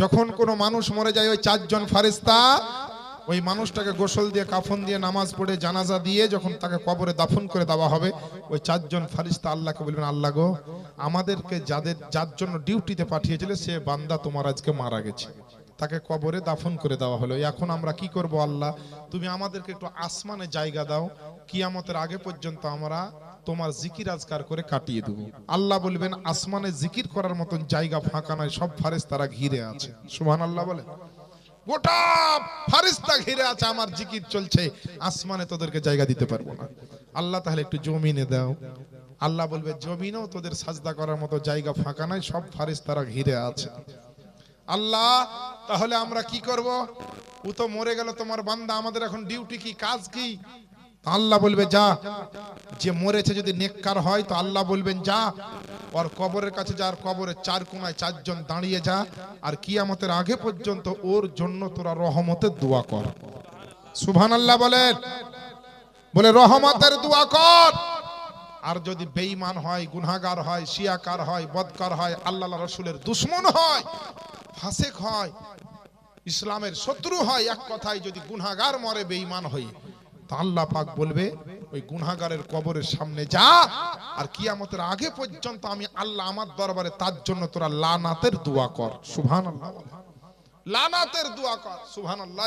যখন কোনো মানুষ মরে যায়, ওই চারজন ফারিস্তা, ওই মানুষটাকে গোসল দিয়ে, কাফন দিয়ে, নামাজ পড়ে, জানাজা দিয়ে যখন তাকে কবরে দাফন করে দেওয়া হবে, ওই চারজন ফারিস্তা আল্লাহকে বলবেন, আল্লাহ গো, আমাদেরকে যাদের, যার জন্য ডিউটিতে পাঠিয়েছিলে, সে বান্দা তোমার আজকে মারা গেছে। তাকে কবরে দাফন করে দেওয়া হলো। এখন আমরা কি করব আল্লাহ? তুমি আমাদেরকে একটু আসমানে জায়গা দাও। কিয়ামতের আগে পর্যন্ত আমরা তোমার জিকির আজকার করে কাটিয়ে দেবো। আল্লাহ বলবেন, আসমানে জিকির করার মতন জায়গা ফাঁকা নয়, সব ফারেস তারা ঘিরে আছে সুবহান আল্লাহ বলে দাও। আল্লাহ তোদের সাজদা করার মতো জায়গা ফাঁকা নাই সব ঘিরে আছে। আল্লাহ, তাহলে আমরা কি করব? ও তো মরে গেল, তোমার বান্দা, আমাদের এখন ডিউটি কি, কাজ কি? আল্লাহ বলবে, যা। যে মরেছে যদি নেককার হয়, তো আল্লাহ বলবেন, যা। ওর কবরের কাছে যা আর কবরের চার কোনায় চারজন দাঁড়িয়ে যা, আর কিয়ামতের আগে পর্যন্ত ওর জন্য তোরা রহমতের দোয়া কর। সুবহান আল্লাহ বলেন। বলে, রহমতের দোয়া কর। আর যদি বেঈমান হয়, গুনাহগার হয়, শিয়াকার হয়, বদকার হয় আল্লাহ রসুলের দুশ্মন হয়, ফাসেক হয়, ইসলামের শত্রু হয়, এক কথায় যদি গুনাহগার মরে বেঈমান হয়ে তা আল্লাহ পাক বলবে, ওই গুনাগারের কবরের সামনে যা, আর কিয়ামতের আগে পর্যন্ত আমি আল্লাহ আমার দরবারে তার জন্য তোরা লানাতের দোয়া কর। সুবহানাল্লাহ। লানাতের দোয়া কর। সুভান আল্লাহ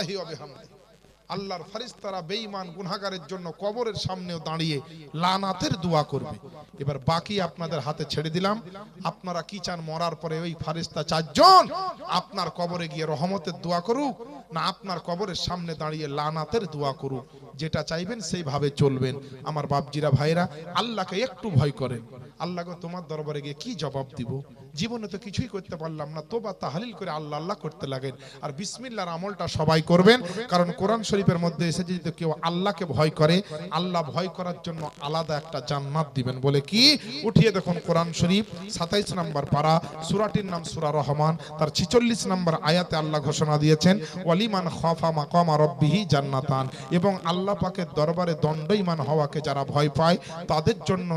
আল্লাহর ফারিস্তারা বেঈমান গুনাহগারের জন্য কবরের সামনেও দাঁড়িয়ে লানাতের দোয়া করবে। এবার বাকি আপনাদের হাতে ছেড়ে দিলাম। আপনারা কি চান মরার পরে ওই ফারিস্তা চারজন আপনার কবরে গিয়ে রহমতের দোয়া করুক না আপনার কবরের সামনে দাঁড়িয়ে লানাতের দোয়া করুক? যেটা চাইবেন সেইভাবে চলবেন। আমার বাপজিরা ভাইরা আল্লাহকে একটু ভয় করেন। আল্লাহকে তোমার দরবারে গিয়ে কি জবাব দিব? জীবনে তো কিছুই করতে পারলাম না। তোবা, তাহালিল করে আল্লাহ আল্লাহ করতে লাগেন। আর বিসমিল্লার আমলটা সবাই করবেন, কারণ কোরআন শরীফের মধ্যে এসেছে যদি কেউ আল্লাহকে ভয় করে, আল্লাহ ভয় করার জন্য আলাদা একটা জান্নাত দিবেন বলে কি? উঠিয়ে দেখুন কোরআন শরীফ, সাতাইশ নম্বর পারা, সুরাটির নাম সুরা রহমান, তার ছিচল্লিশ নম্বর আয়াতে আল্লাহ ঘোষণা দিয়েছেন, ওয়ালিমান খফা মাকামা রব্বিহি জান্নাতান। এবং আল্লাহ পাকের দরবারে দণ্ডইমান হওয়াকে যারা ভয় পায়, তাদের জন্য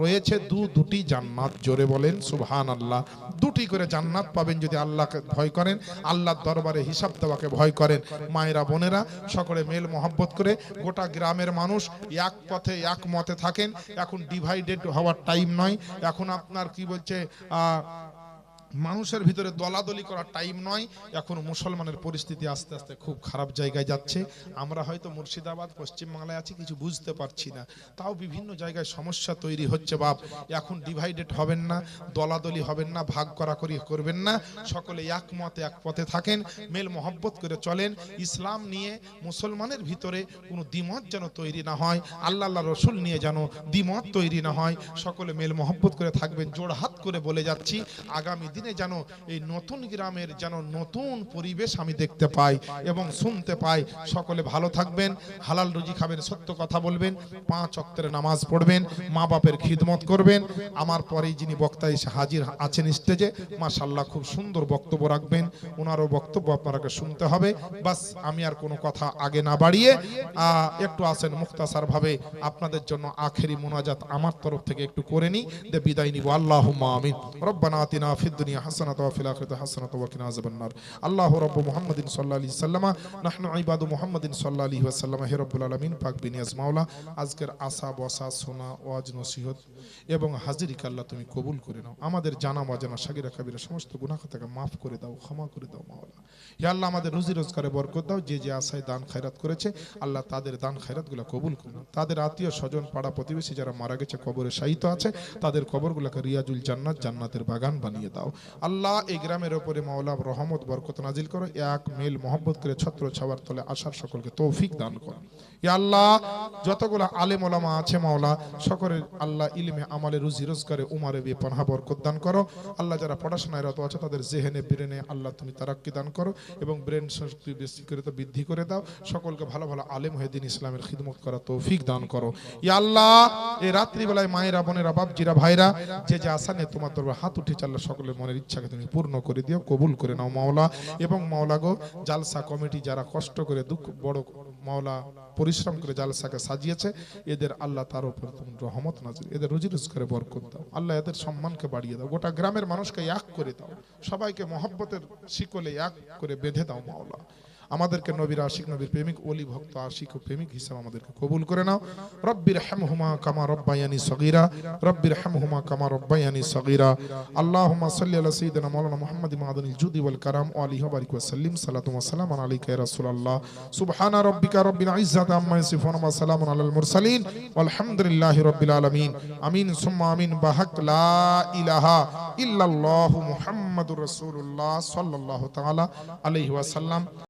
রয়েছে দু দুটি জান্নাত জোরে বলেন সুবহান আল্লাহ দুটি করে জান্নাত পাবেন যদি আল্লাহকে ভয় করেন, আল্লাহর দরবারে হিসাব দেওয়াকে ভয় করেন। মায়েরা, বোনেরা, সকলে মেল মহব্বত করে গোটা গ্রামের মানুষ এক পথে, এক মতে থাকেন। এখন ডিভাইডেড হওয়ার টাইম নয়। এখন আপনার কি বলছে মানুষের ভিতরে দলাদলি করার টাইম নয়। এখন মুসলমানের পরিস্থিতি আস্তে আস্তে খুব খারাপ জায়গায় যাচ্ছে। আমরা হয়তো মুর্শিদাবাদ, পশ্চিমবাংলায় আছি, কিছু বুঝতে পারছি না। তাও বিভিন্ন জায়গায় সমস্যা তৈরি হচ্ছে, বাপ। এখন ডিভাইডেড হবেন না, দলাদলি হবেন না, ভাগ করাকরি করবেন না। সকলে একমতে, এক পথে থাকেন, মেল মহব্বত করে চলেন। ইসলাম নিয়ে মুসলমানের ভিতরে কোনো দ্বিমত যেন তৈরি না হয়, আল্লাহ আল্লাহ রসুল নিয়ে যেন দ্বিমত তৈরি না হয়। সকলে মেল মহব্বত করে থাকবেন জোড়হাত করে বলে যাচ্ছি, আগামী দিনে যেন এই নতুন গ্রামের যেন নতুন পরিবেশ আমি দেখতে পাই এবং শুনতে পাই। সকলে ভালো থাকবেন, হালাল রুজি খাবেন, সত্য কথা বলবেন, পাঁচ অক্তের নামাজ পড়বেন মা বাপের খিদমত করবেন। আমার পরেই যিনি বক্তা এসে হাজির আছেন স্টেজে মাশাল্লাহ খুব সুন্দর বক্তব্য রাখবেন। ওনারও বক্তব্য আপনারাকে শুনতে হবে। বাস, আমি আর কোনো কথা আগে না বাড়িয়ে একটু আসেন মুক্তাসার ভাবে, আপনাদের জন্য আখেরি মোনাজাত আমার তরফ থেকে একটু করে নিই। দে বিদায় নিব। আল্লাহ আমিন। রব্বানা আতিনা ফিদ দুনিয়া হাসানাত ওয়া ফিল আখিরাতি হাসানাত ওয়া কিনা আযাবান নার। আল্লাহু রাব্বু মুহাম্মাদিন সাল্লাল্লাহু আলাইহি সাল্লামা, নাহনু ইবাদু মুহাম্মাদিন সাল্লাল্লাহু আলাইহি ওয়াসাল্লাম, হে রব্বুল আলামিন, পাক বিনিয়াজ মাওলা, আজকের আশা, বসা, শোনা, ওয়াজ, নসিহত এবং হাজিরিকে আল্লাহ তুমি কবুল করে নাও। আমাদের জানা, অজানা, সাগিরা, কাবিরা, সমস্ত গুনাহ খাতাকে মাফ করে দাও, ক্ষমা করে দাও মাওলা। হে আল্লাহ, আমাদের রুজি রোজগারে বরকত দাও, যে যে আশায় দান খায়রাত করেছে, আল্লাহ তাদের দান খায়রাতগুলো কবুল করুন তাদের আত্মীয় স্বজন, পাড়া প্রতিবেশী যারা মারা গেছে, কবরে শায়িত আছে, তাদের কবরগুলোকে রিয়াজুল জান্নাত, জান্নাতের বাগান বানিয়ে দাও। আল্লাহ এই গ্রামের ওপরে মাওলা রহমত, বরকত নাজিল করো, এক মেল মহব্বত করে ছত্র ছাওয়ার তলে আসার সকলকে তৌফিক দান করো। আল্লাহ, যতগুলো আলেম ওলামা আছে মাওলা, সকলের আল্লাহ ইলমে আমালে, রুজি রোজগারে, উমারে বে পানহা বরকত দান করো। আল্লাহ যারা পড়াশোনায় রত আছে, তাদের জেহেনে, ব্রেনে আল্লাহ তুমি তারাক্কি দান করো এবং ব্রেন শক্তি বেশি করে তো বৃদ্ধি করে দাও। সকলকে ভালো ভালো আলেম হয়ে দিন ইসলামের খিদমত করা তৌফিক দান করো। ইয়া আল্লাহ এই রাত্রিবেলায় মায়েরা, বোনেরা, বাপজিরা, ভাইরা, যে যে আশা নিয়ে তোমার দরবার হাত উঠে আল্লাহ সকলের মনের ইচ্ছাকে তুমি পূর্ণ করে দিও, কবুল করে নাও মাওলা। এবং মাওলা গো, জালসা কমিটি যারা কষ্ট করে, দুঃখ, বড় মাওলা পরিশ্রম করে জালসাকে সাজিয়েছে। এদের আল্লাহ তার উপর তুমি রহমত নাজির এদের রুজি রোজগারে বরকত দাও। আল্লাহ এদের সম্মানকে বাড়িয়ে দাও। গোটা গ্রামের মানুষকে এক করে দাও। সবাইকে মহব্বতের শিকলে এক করে বেঁধে দাও মাওলা। আমাদেরকে নবীর আশিক, নবীর প্রেমিক অলি ভক্ত, আশিক ও প্রেমিক হিসাবে আমাদেরকে কবুল করে নাও। রব্বির হামহুমা কামা রব্বায়ানি সগীরা, রব্বির হামহুমা কামা রব্বায়ানি সগীরা। আল্লাহুম্মা সাল্লি আলা সাইয়্যিদিনা মাওলানা মুহাম্মাদ মাদানিল জুদি ওয়াল কারাম আলিহি বারিক ওয়া সাল্লিম। সালাতু ওয়া সালামু আলাইকা রাসূলুল্লাহ। সুবহানা রাব্বিকা রাব্বিল ইজ্জাতি আম্মা ইয়াসিফুন ওয়া সালামুন আলাল মুরসালিন। ওয়ালহামদুলিল্লাহি রাব্বিল আলামিন। আমিন, সুম্মা আমিন, বাহাক লা ইলাহা ইল্লাল্লাহু মুহাম্মাদুর রাসূলুল্লাহ সাল্লাল্লাহু তাআলা আলাইহি ওয়া সাল্লাম।